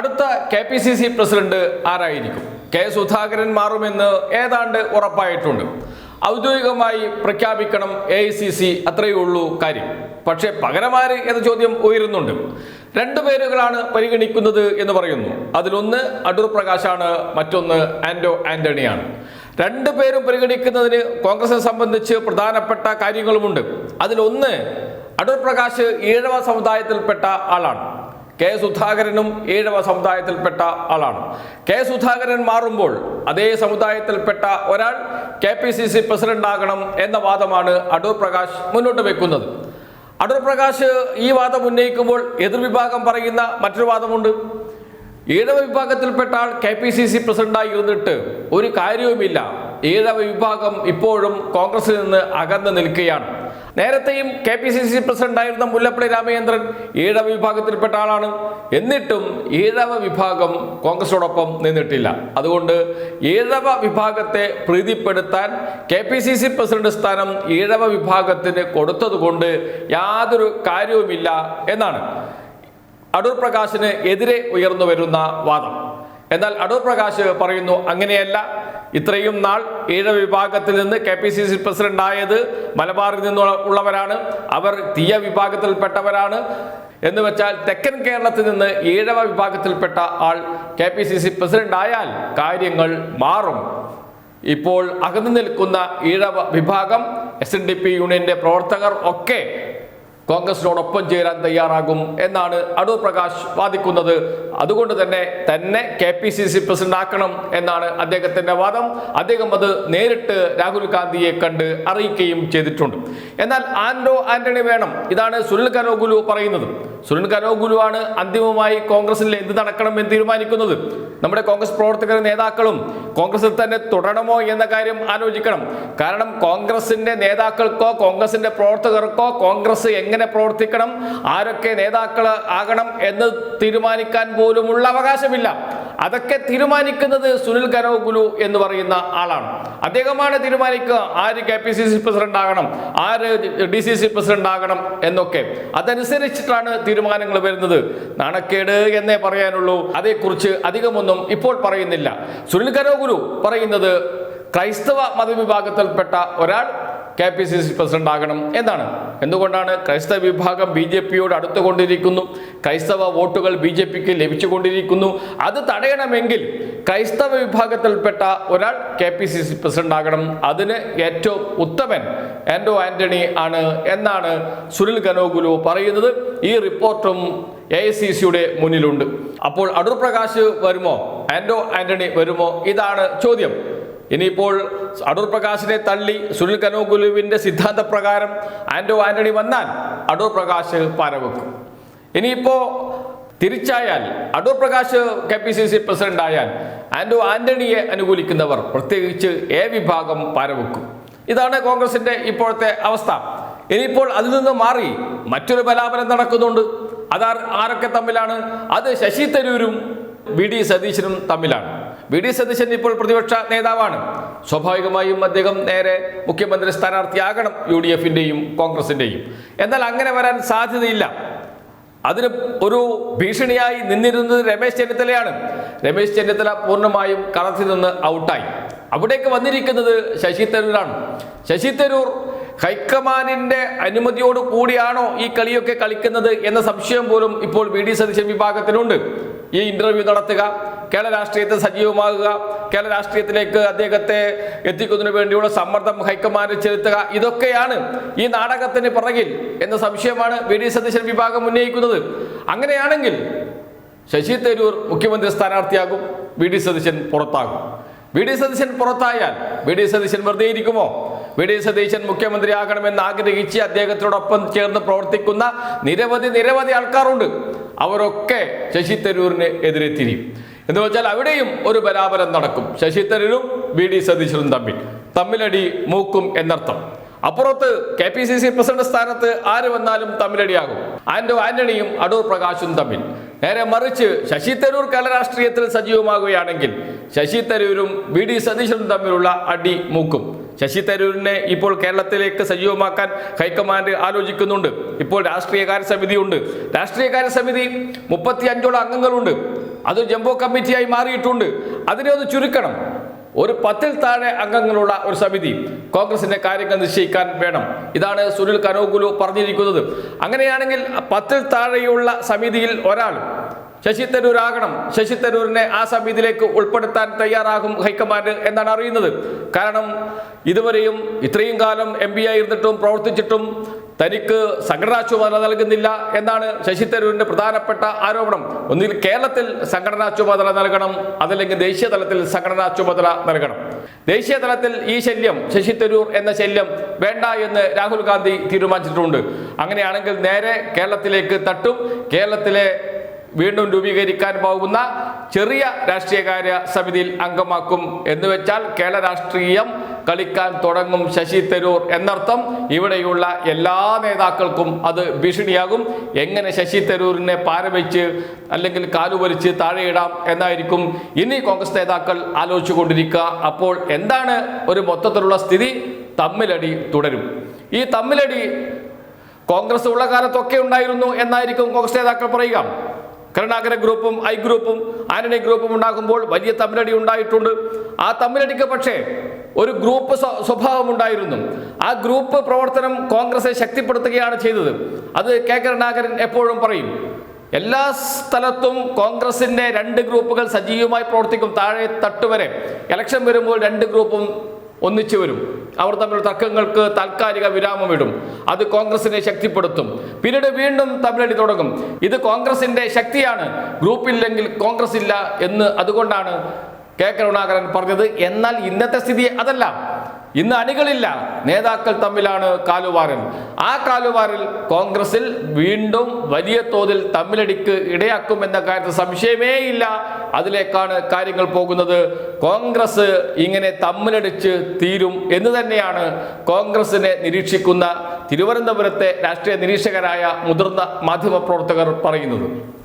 അടുത്ത K P C C president ആരായിരിക്കും? K Sudhakaran മാറുമെന്ന് ഏതാണ്ട് ഉറപ്പായിട്ടുണ്ട്. ഔദ്യോഗികമായി പ്രഖ്യാപിക്കണം എ ഐ സി സി അത്രയേ ഉള്ളൂ കാര്യം. പക്ഷേ പകരമാര് എന്ന ചോദ്യം ഉയരുന്നുണ്ട്. രണ്ടു പേരുകളാണ് പരിഗണിക്കുന്നത് എന്ന് പറയുന്നു. അതിലൊന്ന് അടൂർ പ്രകാശാണ് മറ്റൊന്ന് ആന്റോ ആന്റണിയാണ്. രണ്ടു പേരും പരിഗണിക്കുന്നതിന് കോൺഗ്രസിനെ സംബന്ധിച്ച് പ്രധാനപ്പെട്ട കാര്യങ്ങളുമുണ്ട്. അതിലൊന്ന് അടൂർ പ്രകാശ് ഈഴവ സമുദായത്തിൽപ്പെട്ട ആളാണ്. കെ സുധാകരനും ഈഴവ സമുദായത്തിൽപ്പെട്ട ആളാണ്. കെ സുധാകരൻ മാറുമ്പോൾ അതേ സമുദായത്തിൽപ്പെട്ട ഒരാൾ K P C C president ആകണം എന്ന വാദമാണ് അടൂർ പ്രകാശ് മുന്നോട്ട് വെക്കുന്നത്. അടൂർ പ്രകാശ് ഈ വാദം ഉന്നയിക്കുമ്പോൾ എതിർവിഭാഗം പറയുന്ന മറ്റൊരു വാദമുണ്ട്. ഈഴവ വിഭാഗത്തിൽപ്പെട്ട ആൾ കെ പി സി സി പ്രസിഡന്റായി ഇരുന്നിട്ട് ഒരു കാര്യവുമില്ല. ഈഴവ വിഭാഗം ഇപ്പോഴും കോൺഗ്രസിൽ നിന്ന് അകന്നു നിൽക്കുകയാണ്. നേരത്തെയും കെ പി സി സി പ്രസിഡന്റായിരുന്ന മുല്ലപ്പള്ളി രാമചന്ദ്രൻ ഈഴവ വിഭാഗത്തിൽപ്പെട്ട ആളാണ്. എന്നിട്ടും ഈഴവ വിഭാഗം കോൺഗ്രസോടൊപ്പം നിന്നിട്ടില്ല. അതുകൊണ്ട് ഈഴവ വിഭാഗത്തെ പ്രീതിപ്പെടുത്താൻ K P C C president സ്ഥാനം ഈഴവ വിഭാഗത്തിന് കൊടുത്തതുകൊണ്ട് യാതൊരു കാര്യവുമില്ല എന്നാണ്. അടൂർ പ്രകാശിന് എതിരെ ഉയർന്നു വരുന്ന വാദം. എന്നാൽ അടൂർ പ്രകാശ് പറയുന്നു അങ്ങനെയല്ല. ഇത്രയും നാൾ ഈഴ വിഭാഗത്തിൽ നിന്ന് K P C C president ആയത് മലബാറിൽ നിന്നുള്ളവരാണ് അവർ തീയ വിഭാഗത്തിൽപ്പെട്ടവരാണ്. എന്ന് വെച്ചാൽ തെക്കൻ കേരളത്തിൽ നിന്ന് ഏഴവ വിഭാഗത്തിൽപ്പെട്ട ആൾ K P C C president ആയാൽ കാര്യങ്ങൾ മാറും. ഇപ്പോൾ അകന്നു നിൽക്കുന്ന ഈഴവ വിഭാഗം എസ് എൻ ഡി പി യൂണിയന്റെ പ്രവർത്തകർ ഒക്കെ കോൺഗ്രസിനോടൊപ്പം ചേരാൻ തയ്യാറാകും എന്നാണ് അടൂർ പ്രകാശ് വാദിക്കുന്നത്. അതുകൊണ്ട് തന്നെ തന്നെ K P C C president ആക്കണം എന്നാണ് അദ്ദേഹത്തിന്റെ വാദം. അദ്ദേഹം അത് നേരിട്ട് രാഹുൽ ഗാന്ധിയെ കണ്ട് അറിയിക്കുകയും ചെയ്തിട്ടുണ്ട്. എന്നാൽ ആൻഡോ ആന്റണി വേണം. ഇതാണ് സുനിൽ കനോഗുലു പറയുന്നത്. സുനിൽ കരോഗുലു ആണ് അന്തിമമായി കോൺഗ്രസിൽ എന്ത് നടക്കണം എന്ന് തീരുമാനിക്കുന്നത്? നമ്മുടെ കോൺഗ്രസ് പ്രവർത്തകരും നേതാക്കളും കോൺഗ്രസിൽ തന്നെ തുടരണമോ എന്ന കാര്യം ആലോചിക്കണം. കാരണം കോൺഗ്രസിന്റെ നേതാക്കൾക്കോ കോൺഗ്രസിന്റെ പ്രവർത്തകർക്കോ കോൺഗ്രസ് എങ്ങനെ പ്രവർത്തിക്കണം ആരൊക്കെ നേതാക്കൾ ആകണം എന്ന് തീരുമാനിക്കാൻ പോലുമുള്ള അവകാശമില്ല. അതൊക്കെ തീരുമാനിക്കുന്നത് സുനിൽ കനോഗുലു എന്ന് പറയുന്ന ആളാണ്. അദ്ദേഹമാണ് തീരുമാനിക്കുക. ആര് K P C C president ആകണം ആര് ഡി സി സി പ്രസിഡന്റ് ആകണം എന്നൊക്കെ. അതനുസരിച്ചിട്ടാണ് തീരുമാനങ്ങൾ വരുന്നത്. നാണക്കേട് എന്നേ പറയാനുള്ളൂ. അതേക്കുറിച്ച് അധികമൊന്നും ഇപ്പോൾ പറയുന്നില്ല. സുനിൽ കരോഗുരു പറയുന്നത് ക്രൈസ്തവ മതവിഭാഗത്തിൽപ്പെട്ട ഒരാൾ K P C C president ആകണം എന്നാണ്. എന്തുകൊണ്ടാണ്? ക്രൈസ്തവ വിഭാഗം ബി ജെ പിയോട് അടുത്തുകൊണ്ടിരിക്കുന്നു. ക്രൈസ്തവ വോട്ടുകൾ ബി ജെ പിക്ക് ലഭിച്ചുകൊണ്ടിരിക്കുന്നു. അത് തടയണമെങ്കിൽ ക്രൈസ്തവ വിഭാഗത്തിൽപ്പെട്ട ഒരാൾ K P C C president ആകണം അതിന് ഏറ്റവും ഉത്തമൻ ആൻഡോ ആന്റണി ആണ് എന്നാണ് സുനിൽ കനോഗുലു പറയുന്നത്. ഈ റിപ്പോർട്ടും എ സി സിയുടെ മുന്നിലുണ്ട്. അപ്പോൾ അടൂർ പ്രകാശ് വരുമോ? ആൻഡോ ആന്റണി വരുമോ? ഇതാണ് ചോദ്യം. ഇനിയിപ്പോൾ അടൂർ പ്രകാശിനെ തള്ളി സുനിൽ കനോഗുലുവിന്റെ സിദ്ധാന്തപ്രകാരം ആൻഡോ ആന്റണി വന്നാൽ അടൂർ പ്രകാശ് പാരവെക്കും. ഇനിയിപ്പോ തിരിച്ചായാൽ Adoor Prakash K P C C president ആയാൽ ആൻഡോ ആന്റണിയെ അനുകൂലിക്കുന്നവർ പ്രത്യേകിച്ച് എ വിഭാഗം പാരവെക്കും. ഇതാണ് കോൺഗ്രസിന്റെ ഇപ്പോഴത്തെ അവസ്ഥ. ഇനിയിപ്പോൾ അതിൽ നിന്ന് മാറി മറ്റൊരു ബലാപനം നടക്കുന്നുണ്ട്. അതാർ ആരൊക്കെ തമ്മിലാണ്? അത് ശശി തരൂരും വി ഡി സതീശനും തമ്മിലാണ്. വി ഡി സതീശൻ ഇപ്പോൾ പ്രതിപക്ഷ നേതാവാണ്. സ്വാഭാവികമായും അദ്ദേഹം നേരെ മുഖ്യമന്ത്രി സ്ഥാനാർത്ഥിയാകണം യു ഡി എഫിന്റെയും കോൺഗ്രസിന്റെയും എന്നാൽ അങ്ങനെ വരാൻ സാധ്യതയില്ല. അതിന് ഒരു ഭീഷണിയായി നിന്നിരുന്നത് രമേശ് ചെന്നിത്തലയാണ്. രമേശ് ചെന്നിത്തല പൂർണമായും കളത്തിൽ നിന്ന് ഔട്ടായി. അവിടേക്ക് വന്നിരിക്കുന്നത് ശശി തരൂരാണ്. ശശി തരൂർ ഹൈക്കമാൻഡിന്റെ അനുമതിയോട് കൂടിയാണോ ഈ കളിയൊക്കെ കളിക്കുന്നത് എന്ന സംശയം പോലും ഇപ്പോൾ വി ഡി സതീശൻ വിഭാഗത്തിനുണ്ട്. ഈ ഇന്റർവ്യൂ നടത്തുക കേരള രാഷ്ട്രീയത്തെ സജീവമാകുക കേരള രാഷ്ട്രീയത്തിലേക്ക് അദ്ദേഹത്തെ എത്തിക്കുന്നതിന് വേണ്ടിയുള്ള സമ്മർദ്ദം ഹൈക്കമാൻഡ് ചെലുത്തുക ഇതൊക്കെയാണ് ഈ നാടകത്തിന് പിറകിൽ എന്ന സംശയമാണ് വി ഡി സതീശൻ വിഭാഗം ഉന്നയിക്കുന്നത്. അങ്ങനെയാണെങ്കിൽ ശശി തരൂർ മുഖ്യമന്ത്രി സ്ഥാനാർത്ഥിയാകും വി ഡി സതീശൻ പുറത്താകും. വി ഡി സതീശൻ പുറത്തായാൽ വി ഡി സതീശൻ വെറുതെ ഇരിക്കുമോ? വി ഡി സതീശൻ മുഖ്യമന്ത്രിയാകണമെന്ന് ആഗ്രഹിച്ച് അദ്ദേഹത്തോടൊപ്പം ചേർന്ന് പ്രവർത്തിക്കുന്ന നിരവധി നിരവധി ആൾക്കാരുണ്ട്. അവരൊക്കെ ശശി തരൂരിന് എതിരെ തിരിയും. എന്ന് വെച്ചാൽ അവിടെയും ഒരു ബലാപരം നടക്കും. ശശി തരൂരും വി ഡി സതീശനും തമ്മിൽ. തമ്മിലടി മൂക്കും എന്നർത്ഥം. അപ്പുറത്ത് K P C C president സ്ഥാനത്ത് ആര് വന്നാലും തമ്മിലടിയാകും. ആന്റോ ആന്റണിയും അടൂർ പ്രകാശും തമ്മിൽ. നേരെ മറിച്ച് ശശി തരൂർ കേരള രാഷ്ട്രീയത്തിൽ സജീവമാകുകയാണെങ്കിൽ ശശി തരൂരും വി ഡി സതീശനും തമ്മിലുള്ള അടി മൂക്കും. ശശി തരൂരിനെ ഇപ്പോൾ കേരളത്തിലേക്ക് സജീവമാക്കാൻ ഹൈക്കമാൻഡ് ആലോചിക്കുന്നുണ്ട്. ഇപ്പോൾ രാഷ്ട്രീയകാര്യ സമിതിയുണ്ട്. രാഷ്ട്രീയകാര്യ സമിതി മുപ്പത്തി അഞ്ചോളം അംഗങ്ങളുണ്ട്. അത് ജംബോ കമ്മിറ്റിയായി മാറിയിട്ടുണ്ട്. അതിനെ ഒന്ന് ചുരുക്കണം. ഒരു പത്തിൽ താഴെ അംഗങ്ങളുള്ള ഒരു സമിതി കോൺഗ്രസിന്റെ കാര്യങ്ങൾ നിശ്ചയിക്കാൻ വേണം. ഇതാണ് സുനിൽ കനോഗുലു പറഞ്ഞിരിക്കുന്നത്. അങ്ങനെയാണെങ്കിൽ പത്തിൽ താഴെയുള്ള സമിതിയിൽ ഒരാൾ ശശി തരൂർ ആകണം ശശി തരൂരിനെ ആ സമിതിയിലേക്ക് ഉൾപ്പെടുത്താൻ തയ്യാറാകും ഹൈക്കമാൻഡ് എന്നാണ് അറിയുന്നത്. കാരണം ഇതുവരെയും ഇത്രയും കാലം എം പി ആയിരുന്നിട്ടും പ്രവർത്തിച്ചിട്ടും തനിക്ക് സംഘടനാ ചുമതല നൽകുന്നില്ല എന്നാണ് ശശി തരൂരിന്റെ പ്രധാനപ്പെട്ട ആരോപണം. ഒന്നിൽ കേരളത്തിൽ സംഘടനാ ചുമതല നൽകണം അതല്ലെങ്കിൽ ദേശീയ തലത്തിൽ സംഘടനാ ചുമതല നൽകണം. ദേശീയ തലത്തിൽ ഈ ശല്യം ശശി തരൂർ എന്ന ശല്യം വേണ്ട എന്ന് രാഹുൽ ഗാന്ധി തീരുമാനിച്ചിട്ടുണ്ട്. അങ്ങനെയാണെങ്കിൽ നേരെ കേരളത്തിലേക്ക് തട്ടും കേരളത്തിലെ വീണ്ടും രൂപീകരിക്കാൻ പോകുന്ന ചെറിയ രാഷ്ട്രീയകാര്യ സമിതിയിൽ അംഗമാക്കും എന്ന് വെച്ചാൽ കേരള രാഷ്ട്രീയം കളിക്കാൻ തുടങ്ങും ശശി തരൂർ എന്നർത്ഥം ഇവിടെയുള്ള എല്ലാ നേതാക്കൾക്കും അത് ഭീഷണിയാകും. എങ്ങനെ ശശി തരൂരിനെ പാരവെച്ച് അല്ലെങ്കിൽ കാലുവലിച്ച് താഴെയിടാം എന്നായിരിക്കും ഇനി കോൺഗ്രസ് നേതാക്കൾ ആലോചിച്ചുകൊണ്ടിരിക്കുക. അപ്പോൾ എന്താണ് ഒരു മൊത്തത്തിലുള്ള സ്ഥിതി? തമ്മിലടി തുടരും. ഈ തമ്മിലടി കോൺഗ്രസ് ഉള്ള കാലത്തൊക്കെ ഉണ്ടായിരുന്നു എന്നായിരിക്കും കോൺഗ്രസ് നേതാക്കൾ പറയുക. കരുണാകര ഗ്രൂപ്പും ഐ ഗ്രൂപ്പും ആന്റണി ഗ്രൂപ്പും ഉണ്ടാകുമ്പോൾ വലിയ തമ്മിലടി ഉണ്ടായിട്ടുണ്ട്. ആ തമ്മിലടിക്ക് പക്ഷേ ഒരു ഗ്രൂപ്പ് സ്വഭാവമുണ്ടായിരുന്നു. ആ ഗ്രൂപ്പ് പ്രവർത്തനം കോൺഗ്രസ്സെ ശക്തിപ്പെടുത്തുകയാണ് ചെയ്തത്. അത് കെ കരുണാകരൻ എപ്പോഴും പറയും. എല്ലാ സ്ഥലത്തും കോൺഗ്രസിന്റെ രണ്ട് ഗ്രൂപ്പുകൾ സജീവമായി പ്രവർത്തിക്കും. താഴെ തട്ടുവരെ ഇലക്ഷൻ വരുമ്പോൾ രണ്ട് ഗ്രൂപ്പും ഒന്നിച്ചു വരും. അവർ തമ്മിൽ തർക്കങ്ങൾക്ക് താൽക്കാലിക വിരാമമിടും അത് കോൺഗ്രസിനെ ശക്തിപ്പെടുത്തും. പിന്നീട് വീണ്ടും തമ്മിലടി തുടങ്ങും. ഇത് കോൺഗ്രസിന്റെ ശക്തിയാണ്. ഗ്രൂപ്പില്ലെങ്കിൽ കോൺഗ്രസ് ഇല്ല എന്ന് അതുകൊണ്ടാണ് കെ കരുണാകരൻ പറഞ്ഞത് എന്നാൽ ഇന്നത്തെ സ്ഥിതി അതല്ല. ഇന്ന് അണികളില്ല. നേതാക്കൾ തമ്മിലാണ് കാലുവാരൽ. ആ കാലുവാരൽ കോൺഗ്രസിൽ വീണ്ടും വലിയ തോതിൽ തമ്മിലടിക്ക് ഇടയാക്കുമെന്ന കാര്യത്തിൽ സംശയമേ ഇല്ല അതിലേക്കാണ് കാര്യങ്ങൾ പോകുന്നത്. കോൺഗ്രസ് ഇങ്ങനെ തമ്മിലടിച്ച് തീരും എന്ന് തന്നെയാണ് കോൺഗ്രസിനെ നിരീക്ഷിക്കുന്ന തിരുവനന്തപുരത്തെ രാഷ്ട്രീയ നിരീക്ഷകരായ മുതിർന്ന മാധ്യമപ്രവർത്തകർ പറയുന്നത്.